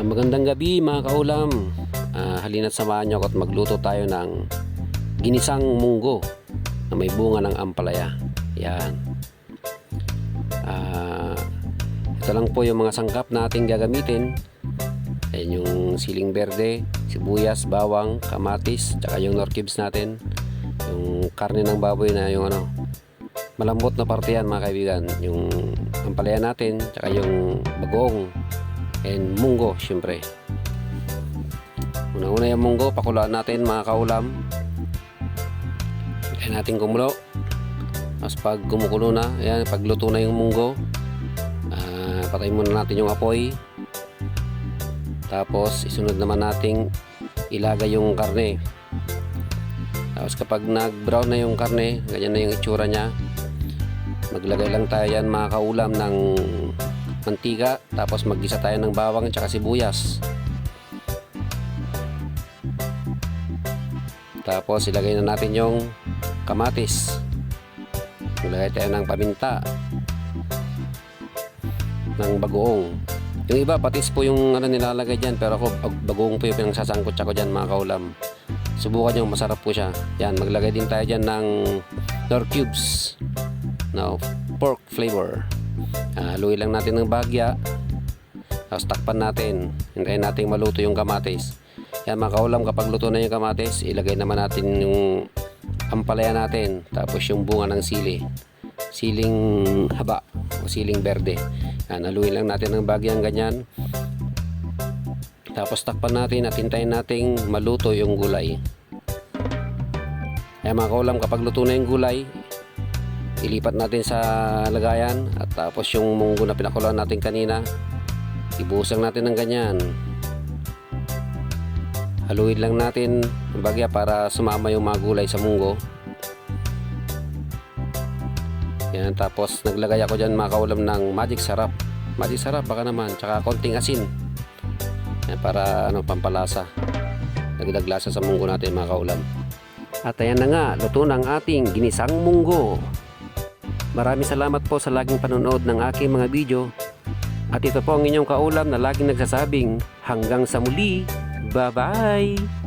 Ah, magandang gabi mga kaulam. Ah, halina't samahan niyo ako at magluto tayo ng ginisang munggo na may bunga ng ampalaya. Yan. Ah, ito lang po yung mga sangkap na ating gagamitin. Ayan yung siling berde, sibuyas, bawang, kamatis, tsaka yung nor natin. Yung karne ng baboy na yung ano, malambot na parte yan mga kaibigan. Yung ampalaya natin, tsaka yung bagoong and munggo syempre. Una-una yung munggo pakulaan natin mga kaulam. Kaya natin kumulo tapos pag kumukulo na ayan, pagluto na yung munggo ah, patay muna natin yung apoy. Tapos isunod naman nating ilagay yung karne. Tapos kapag nag brown na yung karne ganyan na yung itsura nya maglagay lang tayo yan mga kaulam ng mantika tapos maggisa tayo ng bawang at sibuyas. Tapos ilagay na natin yung kamatis. Ilagay tayo ng paminta. Ng bagoong. Yung iba patis po yung ano nilalagay dyan pero ako bag- bagoong po yung pinagsasangkot ako dyan mga kaulam. Subukan nyo masarap po siya. Yan maglagay din tayo dyan ng nor cubes. No pork flavor haluin lang natin ng bagya. Tapos takpan natin. Hintayin natin maluto yung kamatis. Yan mga kaulam kapag luto na yung kamatis ilagay naman natin yung ampalaya natin. Tapos yung bunga ng sili. Siling haba o siling berde. Yan haluin lang natin ng bagyang ganyan. Tapos takpan natin at hintayin natin maluto yung gulay. Yan mga kaulam kapag luto na yung gulay ilipat natin sa lagayan. At tapos yung munggo na pinakuloan natin kanina. Ibuhos lang natin ng ganyan. Haluin lang natin bagya para sumama yung mga gulay sa munggo. Yan tapos naglagay ako dyan mga kaulam ng magic sarap. Magic sarap baka naman. Tsaka konting asin. Yan, para ano pampalasa. Dagdag lasa sa munggo natin mga kaulam. At ayan na nga luto ng ating ginisang munggo Maraming salamat po sa laging panonood ng aking mga video. At ito po ang inyong kaulam na laging nagsasabing hanggang sa muli. Bye-bye!